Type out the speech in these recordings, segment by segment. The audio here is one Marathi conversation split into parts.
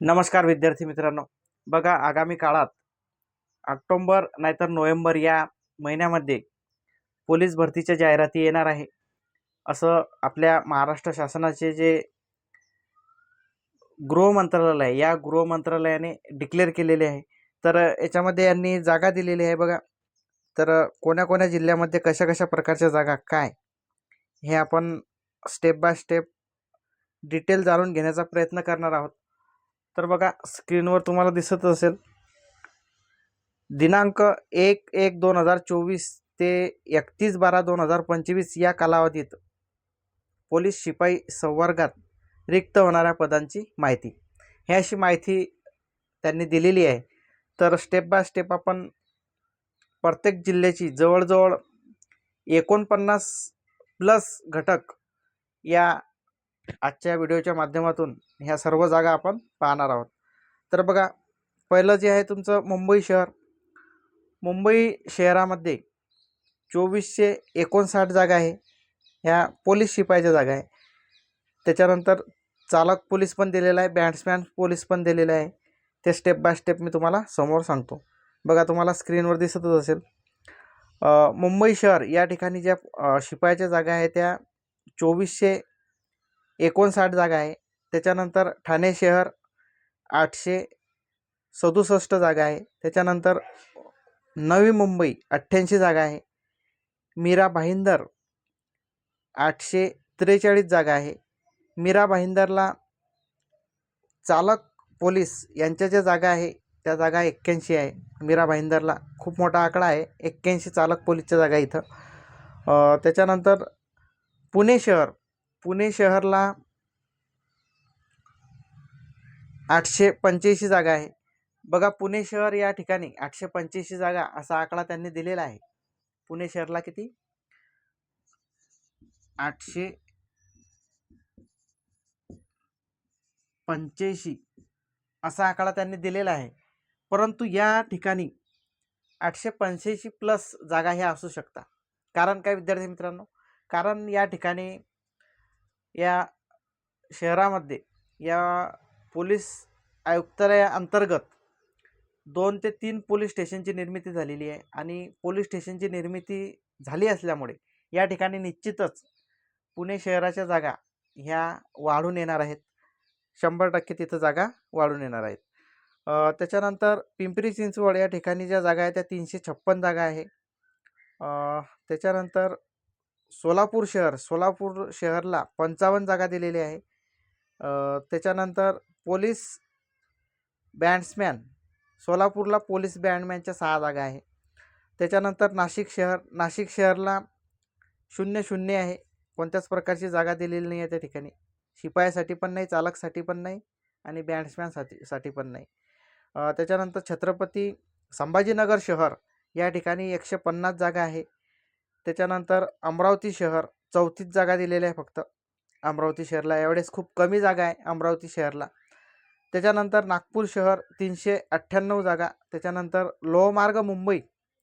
नमस्कार विद्यार्थी मित्रांनो. बघा आगामी काळात ऑक्टोंबर नाहीतर नोव्हेंबर या महिन्यामध्ये पोलीस भरतीच्या जाहिराती येणार आहे. असं आपल्या महाराष्ट्र शासनाचे जे गृह मंत्रालय आहे या गृह मंत्रालयाने डिक्लेअर केलेले आहे. तर याच्यामध्ये यांनी जागा दिलेली आहे बघा. तर कोण्या जिल्ह्यामध्ये कशा कशा प्रकारच्या जागा काय हे आपण स्टेप बाय स्टेप डिटेल जाणून घेण्याचा प्रयत्न करणार आहोत. तर बघा स्क्रीनवर तुम्हाला दिसत असेल. दिनांक एक एक दोन हजार चोवीस ते एकतीस बारा दोन हजार पंचवीस या कालावधीत पोलीस शिपाई संवर्गात रिक्त होणाऱ्या पदांची माहिती. ही अशी माहिती त्यांनी दिलेली आहे. तर स्टेप बाय स्टेप आपण प्रत्येक जिल्ह्याची जवळजवळ एकोणपन्नास प्लस घटक या आजच्या व्हिडिओच्या माध्यमातून ह्या सर्व जागा आपण पाहणार आहोत. तर बघा पहिलं जे आहे तुमचं मुंबई शहर. मुंबई शहरामध्ये चोवीसशे एकोणसाठ जागा आहे. ह्या पोलीस शिपायाच्या जागा आहे. त्याच्यानंतर चालक पोलीस पण दिलेला आहे बॅट्समॅन पोलीस पण दिलेलं आहे. ते स्टेप बाय स्टेप मी तुम्हाला समोर सांगतो. बघा तुम्हाला स्क्रीनवर दिसतच असेल. मुंबई शहर या ठिकाणी ज्या शिपायाच्या जागा आहे त्या चोवीसशे एकोणसाठ जागा आहे. त्याच्यानंतर ठाणे शहर आठशे सदुसष्ट जागा आहे. त्याच्यानंतर नवी मुंबई अठ्ठ्याऐंशी जागा आहे. मीरा भाईंदर आठशे त्रेचाळीस जागा आहे. मीरा भाईंदरला चालक पोलीस यांच्या ज्या जागा आहे त्या जागा एक्क्याऐंशी आहे. मीरा भाईंदरला खूप मोठा आकडा आहे. एक्क्याऐंशी चालक पोलीसच्या जागा इथं. त्याच्यानंतर पुणे शहर पुणे शहरला आठशे पंच्याऐंशी जागा आहे. बघा पुणे शहर या ठिकाणी आठशे पंच्याऐंशी जागा असा आकडा त्यांनी दिलेला आहे. पुणे शहरला किती? आठशे पंच्याऐंशी असा आकडा त्यांनी दिलेला आहे. परंतु या ठिकाणी आठशे पंच्याऐंशी प्लस जागा ह्या असू शकता कारण काय विद्यार्थी मित्रांनो? कारण या ठिकाणी या शहरामध्ये या पोलीस आयुक्तालयाअंतर्गत दोन ते तीन पोलीस स्टेशनची निर्मिती झालेली आहे आणि पोलीस स्टेशनची निर्मिती झाली असल्यामुळे या ठिकाणी निश्चितच पुणे शहराच्या जागा ह्या वाढून येणार आहेत. शंभर टक्के तिथं जागा वाढून येणार आहेत. त्याच्यानंतर पिंपरी चिंचवड या ठिकाणी ज्या जागा आहेत त्या तीनशे छप्पन जागा आहे. त्याच्यानंतर सोलापूर शहर सोलापूर शहरला पंचावन्न जागा दिलेली आहे. त्याच्यानंतर पोलीस बँड्समॅन सोलापूरला पोलीस बँडमॅनच्या सहा जागा आहे. त्याच्यानंतर नाशिक शहर नाशिक शहरला शून्य शून्य आहे. कोणत्याच प्रकारची जागा दिलेली नाही आहे त्या ठिकाणी. शिपायासाठी पण नाही चालकसाठी पण नाही आणि बँड्समॅनसाठी साठी पण नाही. त्याच्यानंतर छत्रपती संभाजीनगर शहर या ठिकाणी एकशे पन्नास जागा आहे. त्याच्यानंतर अमरावती शहर चौथीच जागा दिलेली आहे फक्त. अमरावती शहरला एवढेच खूप कमी जागा आहे अमरावती शहरला. त्याच्यानंतर नागपूर शहर तीनशे अठ्ठ्याण्णव जागा. त्याच्यानंतर लोहमार्ग मुंबई.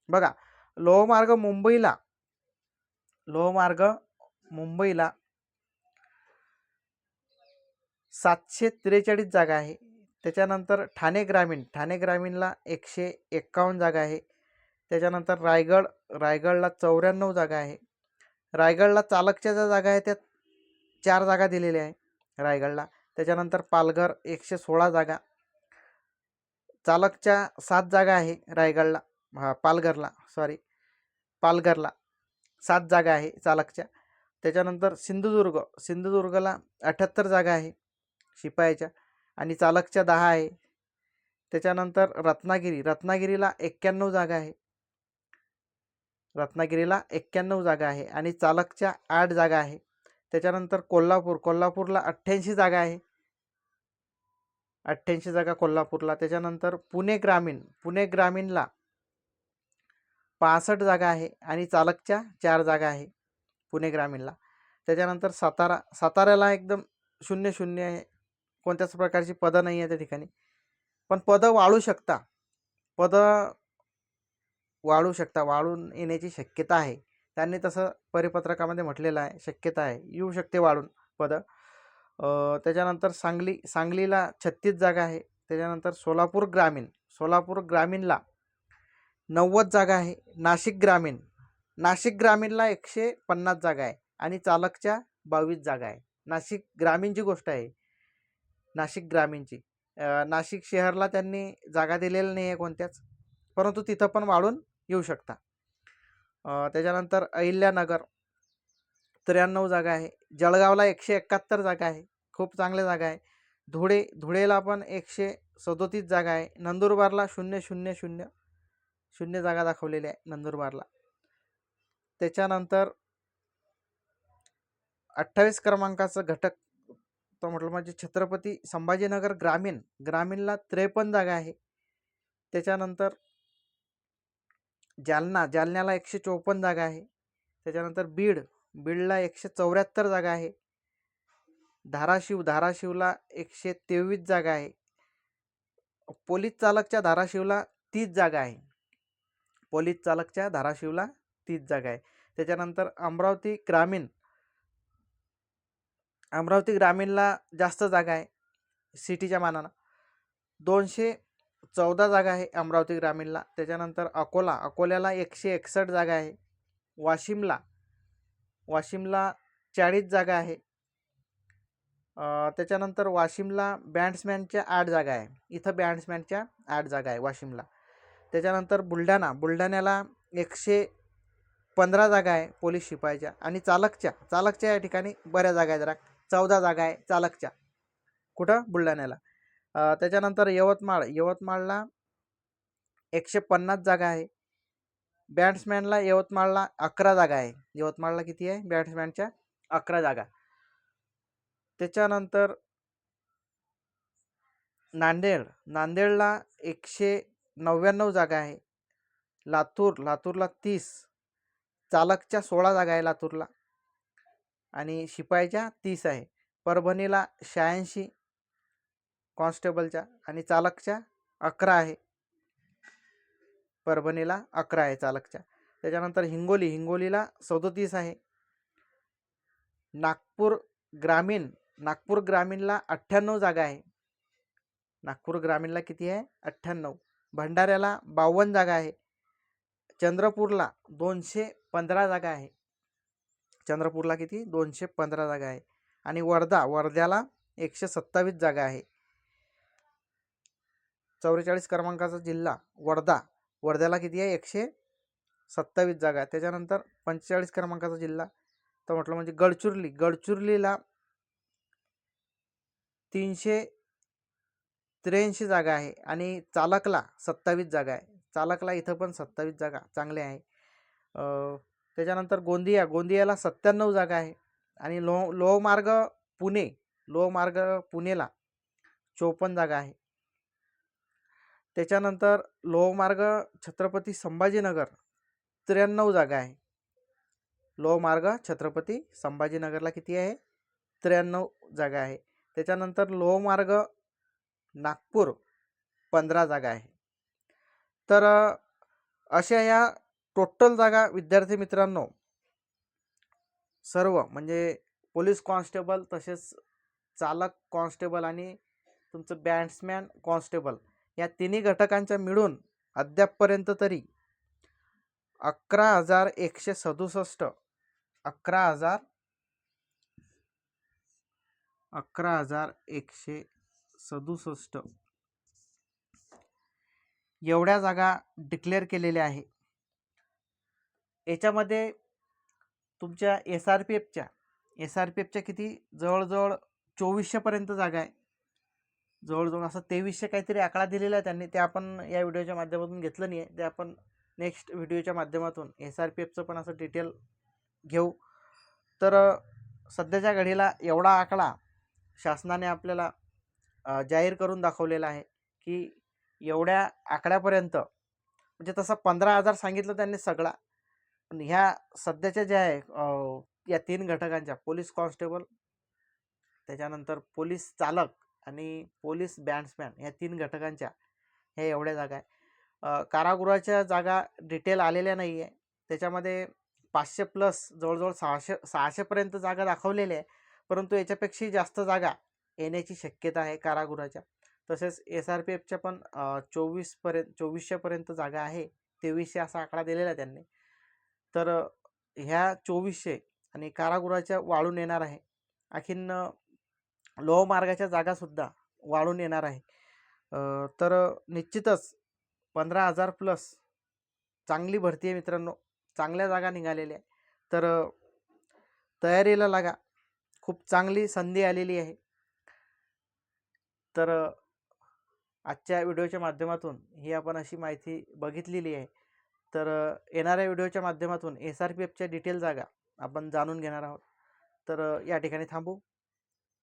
बघा लोहमार्ग मुंबईला लोहमार्ग मुंबईला सातशे त्रेचाळीस जागा आहे. त्याच्यानंतर ठाणे ग्रामीण. ठाणे ग्रामीणला एकशे एक्कावन्न जागा आहे. त्याच्यानंतर रायगड रायगडला चौऱ्याण्णव जागा आहे. रायगडला चालकच्या ज्या जागा आहेत त्या चार जागा दिलेल्या आहे रायगडला. त्याच्यानंतर पालघर एकशे सोळा जागा. चालकच्या सात जागा आहे रायगडला हा पालघरला सॉरी पालघरला सात जागा आहे चालकच्या. त्याच्यानंतर सिंधुदुर्ग सिंधुदुर्गला अठ्ठ्याहत्तर जागा आहे शिपायाच्या आणि चालकच्या दहा आहे. त्याच्यानंतर रत्नागिरी रत्नागिरीला एक्क्याण्णव जागा आहे. रत्नागिरीला एक्क्याण्णव जागा आहे आणि चालकच्या आठ जागा आहे. त्याच्यानंतर कोल्हापूर कोल्हापूरला अठ्ठ्याऐंशी जागा आहे. अठ्ठ्याऐंशी जागा कोल्हापूरला. त्याच्यानंतर पुणे ग्रामीण पुणे ग्रामीणला पासष्ट जागा आहे आणि चालकच्या चार जागा आहे पुणे ग्रामीणला. त्याच्यानंतर सातारा साताऱ्याला एकदम शून्य शून्य आहे. कोणत्याच प्रकारची पदं नाही आहे त्या ठिकाणी. पण पदं वाढू शकता. पदं वाढू शकता वाढून येण्याची शक्यता आहे. त्यांनी तसं परिपत्रकामध्ये म्हटलेलं आहे शक्यता आहे. येऊ शकते वाढून पदं. त्याच्यानंतर सांगली सांगलीला छत्तीस जागा आहे. त्याच्यानंतर सोलापूर ग्रामीण सोलापूर ग्रामीणला नव्वद जागा आहे. नाशिक ग्रामीण नाशिक ग्रामीणला एकशे पन्नास जागा आहे आणि चालकच्या बावीस जागा आहे. नाशिक ग्रामीणची गोष्ट आहे. नाशिक ग्रामीणची. नाशिक शहरला त्यांनी जागा दिलेल्या नाही आहे कोणत्याच परंतु तिथं पण वाढून येऊ शकता. त्याच्यानंतर अहिल्यानगर त्र्याण्णव जागा आहे. जळगावला एकशे एकाहत्तर जागा आहे. खूप चांगल्या जागा आहे. धुळे धुळेला पण एकशे सदोतीस जागा आहे. नंदुरबारला शून्य शून्य शून्य शून्य जागा दाखवलेल्या आहे नंदुरबारला. त्याच्यानंतर अठ्ठावीस क्रमांकाचं घटक तो म्हटलं म्हणजे छत्रपती संभाजीनगर ग्रामीण ग्रामीणला त्रेपन्न जागा आहे. त्याच्यानंतर जालना जालन्याला एकशे चोपन्न जागा आहे. त्याच्यानंतर बीड बीडला एकशे चौऱ्याहत्तर जागा आहे. धाराशिव धाराशिवला एकशे तेवीस जागा आहे. पोलीस चालकच्या धाराशिवला तीस जागा आहे. पोलीस चालकच्या धाराशिवला तीस जागा आहे. त्याच्यानंतर अमरावती ग्रामीण अमरावती ग्रामीणला जास्त जागा आहे सिटीच्या मानानं. दोनशे चौदा जागा आहे अमरावती ग्रामीणला. त्याच्यानंतर अकोला. अकोल्याला एकशे एकसष्ट जागा आहे. वाशिमला. वाशिमला चाळीस जागा आहे. त्याच्यानंतर वाशिमला बॅट्समॅनच्या आठ जागा आहे. इथं बॅट्समॅनच्या आठ जागा आहे वाशिमला. त्याच्यानंतर बुलढाणा. बुलढाण्याला एकशे पंधरा जागा आहे पोलीस शिपायाच्या आणि चालकच्या. चालकच्या या ठिकाणी बऱ्या जागा आहेत जरा. चौदा जागा आहे चालकच्या. कुठं? बुलढाण्याला. त्याच्यानंतर यवतमाळ यवतमाळला एकशे पन्नास जागा आहे. बॅट्समॅनला यवतमाळला अकरा जागा आहे. यवतमाळला किती आहे? बॅट्समॅनच्या अकरा जागा. त्याच्यानंतर नांदेड नांदेडला एकशे नव्याण्णव जागा आहे. लातूर लातूरला तीस. चालकच्या सोळा जागा आहे लातूरला. आणि शिपाईच्या तीस आहे. परभणीला शहाऐंशी कॉन्स्टेबलच्या आणि चालकच्या अकरा आहे. परभणीला अकरा आहे चालकच्या. त्याच्यानंतर हिंगोली हिंगोलीला सदोतीस आहे. नागपूर ग्रामीण नागपूर ग्रामीणला अठ्ठ्याण्णव जागा आहे. नागपूर ग्रामीणला किती आहे? अठ्ठ्याण्णव. भंडाऱ्याला बावन्न जागा आहे. चंद्रपूरला दोनशे पंधरा जागा आहे. चंद्रपूरला किती? दोनशे पंधरा जागा आहे. आणि वर्धा वर्ध्याला एकशे सत्तावीस जागा आहे. चौवेचाळीस क्रमांकाचा जिल्हा वर्धा. वर्ध्याला किती आहे? एकशे सत्तावीस जागा आहे. त्याच्यानंतर पंचेचाळीस क्रमांकाचा जिल्हा. तर म्हटलं म्हणजे गडचुर्ली. गडचुर्लीला तीनशे त्र्याऐंशी जागा आहे आणि चालकला सत्तावीस जागा आहे. चालकला इथं पण सत्तावीस जागा चांगल्या आहे. त्याच्यानंतर गोंदिया. गोंदियाला सत्त्याण्णव जागा आहे. आणि लो लोहमार्ग पुणे. लोहमार्ग पुणेला चोपन्न जागा आहे. त्याच्यानंतर लोहमार्ग छत्रपती संभाजीनगर त्र्याण्णव जागा आहे. लोहमार्ग छत्रपती संभाजीनगरला किती आहे? त्र्याण्णव जागा आहे. त्याच्यानंतर लोहमार्ग नागपूर पंधरा जागा आहे. तर अशा या टोटल जागा विद्यार्थी मित्रांनो सर्व म्हणजे पोलीस कॉन्स्टेबल तसेच चालक कॉन्स्टेबल आणि तुमचं बॅट्समॅन कॉन्स्टेबल या तिन्ही घटकांच्या मिळून अद्यापपर्यंत तरी अकरा हजार एकशे सदुसष्ट अकरा हजार अकरा हजार एकशे सदुसष्ट एवढ्या जागा डिक्लेअर केलेल्या आहे याच्यामध्ये तुमच्या एस आर पी एफच्या एस आर पी एफच्या किती? जवळजवळ चोवीसशेपर्यंत जागा आहे. जवळजवळ असं तेवीसशे काहीतरी आकडा दिलेला आहे त्यांनी. ते आपण या व्हिडिओच्या माध्यमातून घेतलं नाही आहे. ते आपण नेक्स्ट व्हिडिओच्या माध्यमातून एस आर पी एफचं पण असं डिटेल घेऊ. तर सध्याच्या घडीला एवढा आकडा शासनाने आपल्याला जाहीर करून दाखवलेला आहे की एवढ्या आकड्यापर्यंत म्हणजे तसं पंधरा हजार सांगितलं त्यांनी सगळा. पण ह्या सध्याच्या ज्या आहे या तीन घटकांच्या पोलीस कॉन्स्टेबल त्याच्यानंतर पोलीस चालक आणि पोलीस बँड्समॅन ह्या तीन घटकांच्या ह्या एवढ्या जागा आहे कारागृहाच्या जागा डिटेल आलेल्या नाही आहे. त्याच्यामध्ये पाचशे प्लस जवळजवळ सहाशे सहाशेपर्यंत जागा दाखवलेल्या आहे परंतु याच्यापेक्षाही जास्त जागा येण्याची शक्यता आहे कारागृहाच्या. तसेच एस आर पी एफच्या पण चोवीसपर्यंत चोवीसशेपर्यंत जागा आहे. तेवीसशे असा आकडा दिलेला आहे त्यांनी. तर ह्या चोवीसशे आणि कारागृहाच्या वाळून येणार आहे. आणखीन लोहमार्गाच्या जागासुद्धा वाढून येणार आहे. तर निश्चितच पंधरा हजार प्लस चांगली भरती आहे मित्रांनो. चांगल्या जागा निघालेल्या आहे तर तयारीला लागा. खूप चांगली संधी आलेली आहे. तर आजच्या व्हिडिओच्या माध्यमातून ही आपण अशी माहिती बघितलेली आहे. तर येणाऱ्या व्हिडिओच्या माध्यमातून एस आर पी एफच्या डिटेल जागा आपण जाणून घेणार आहोत. तर या ठिकाणी थांबू.